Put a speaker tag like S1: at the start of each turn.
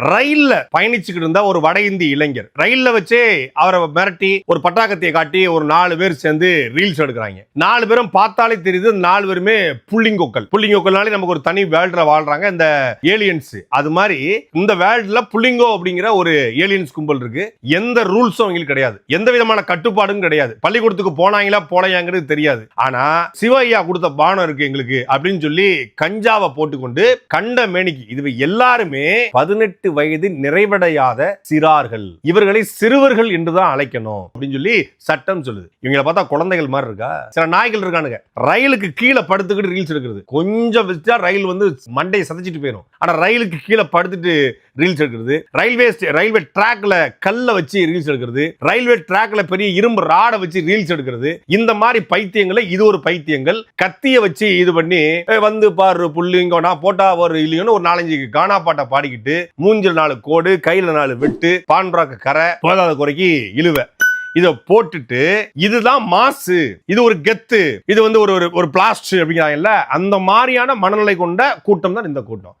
S1: ரயில்ல பயணிச்சுக்கிட்டு இருந்தா ஒரு வட இந்திய இளைஞர். ரயில்ல வச்சே அவரை மிரட்டி ஒரு பட்டாக்கத்தையை காட்டி ஒரு நாலு பேர் சேர்ந்து ரீல்ஸ் எடுக்கிறாங்க. நாலு பேரும் பார்த்தாலே தெரியுது நாலு பேருமே புள்ளிங்கொக்கல் புள்ளிங்கொக்கல்னாலே நமக்கு ஒரு தனி வேர்ல்ட்ல வாழ்றாங்க இந்த ஏலியன்ஸ் அது மாதிரி இந்த வேர்ல்ட்ல புள்ளிங்கோ அப்படிங்கிற ஒரு ஏலியன்ஸ் கும்பல் இருக்கு. எந்த ரூல்ஸும் அவங்களுக்கு கிடையாது. எந்த விதமான கட்டுப்பாடும் கிடையாது. பள்ளிக்கூடத்துக்கு போனாங்களா போலையாங்கிறது தெரியாது. ஆனா சிவையா கொடுத்த பானம் இருக்கு எங்களுக்கு அப்படின்னு சொல்லி கஞ்சாவை போட்டுக்கொண்டு கண்ட மேனிக்கு இது எல்லாருமே பதினெட்டு பதினெட்டு வயது நிறைவடையாத சிறார்கள். இவர்களை சிறுவர்கள் என்றுதான் அழைக்கணும். அப்படின்னு சொல்லி சட்டம் சொல்லுது. இவங்களை பார்த்தா குழந்தைகள் மாதிரி இருக்கா? சில நாய்கள் இருக்கானுங்க. ரயிலுக்கு கீழே படுத்துக்கிட்டு ரீல்ஸ் எடுக்கிறது. கொஞ்சம் வச்சா ரயில் வந்து மண்டையை சதைச்சிட்டு போயிடும் ஆனா ரயிலுக்கு கீழே படுத்துட்டு ரீல்ஸ் எடுக்கிறது. ரயில்வே ரயில்வே டிராக்ல கல்ல வச்சு ரீல்ஸ் எடுக்கிறது. ரயில்வே டிராக்ல பெரிய இரும்பு ராடை வச்சு ரீல்ஸ் எடுக்கிறது. இந்த மாதிரி பைத்தியங்களை இது ஒரு பைத்தியங்கள். கத்திய வச்சு இது பண்ணி வந்து பாரு புள்ளிங்க நான் போட்டா ஒரு இல்லையோன்னு ஒரு நாலஞ்சு கானா பாட்டை பாடிக்கிட்டு மூஞ்சில் நாலு கோடு கையில நாலு வெட்டு பான்றாக்கு கரை போதாத குறைக்கு இழுவ. இத போட்டுட்டு இதுதான் மாசு. இது ஒரு கெத்து. இது வந்து ஒரு ஒரு- ஒரு பிளாஸ்ட் அப்படிங்கிறாங்கல்ல அந்த மாதிரியான மனநிலை கொண்ட கூட்டம் தான் இந்த கூட்டம்.